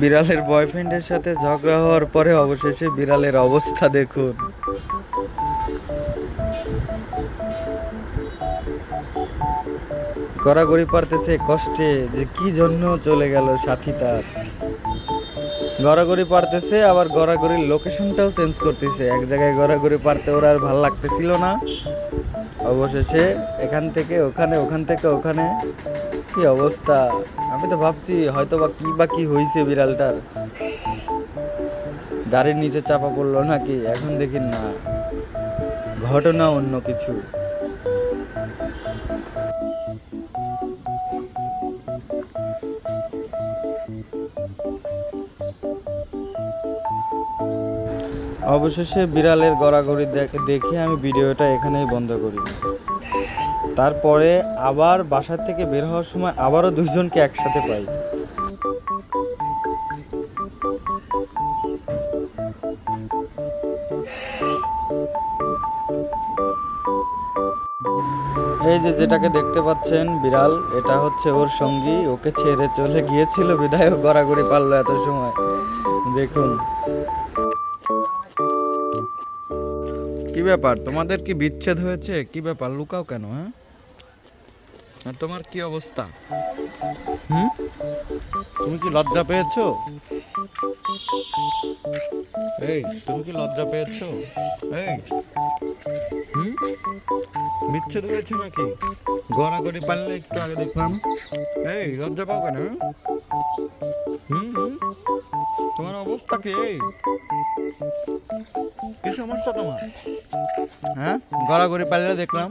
বিড়ালের বয়ফ্রেন্ডের সাথে ঝগড়া হওয়ার পরে অবশেষে বিড়ালের অবস্থা দেখুন। গড়াগড়ি পারতেছে কষ্টে যে কি জন্য চলে গেল সাথী তার। গড়াগড়ি পারতেছে, আবার গড়াগড়ির লোকেশনটাও চেঞ্জ করতেছে। এক জায়গায় গড়াগড়ি পারতে ওর আর ভালো লাগতেছিল না। অবশেষে এখান থেকে ওখানে, ওখান থেকে ওখানে। কি অবস্থা? আমি তো ভাবছি হয়তো বা কি বা কি হয়েছে বিড়ালটার। গাড়ির নিচে চাপা পড়ল নাকি? এখন দেখি না। ঘটনা অন্য কিছু। অবশেষে বিড়ালের গড়াগড়ি দেখ- আমি ভিডিওটা এখানেই বন্ধ করি। তারপরে আবার বাসার থেকে বের হওয়ার সময় আবারও দুইজনকে একসাথে পাই। এই যে যেটাকে দেখতে পাচ্ছেন বিড়াল, এটা হচ্ছে ওর সঙ্গী। ওকে ছেড়ে চলে গিয়েছিল বিধায়ক গড়াগড়ি পারল এত সময়। দেখুন। ব্যাপার? তোমাদের কি বিচ্ছেদ হয়েছে? কি ব্যাপার? লুকাও কেন হ্যাঁ? আর তোমার কি অবস্থা? হুম? তুমি কি লজ্জা পেয়েছ? এই, তুমি কি লজ্জা পেয়েছ? এই, হুম? বিচ্ছেদ হয়েছে নাকি? গড়াগড়ি পারলে একটু আগে দেখলাম। এই, লজ্জা পাও কেন হ্যাঁ? হুম তোমার অবস্থা কি কি সমস্যা তোমার? হ্যাঁ? গড়াগড়ি পারলে দেখলাম।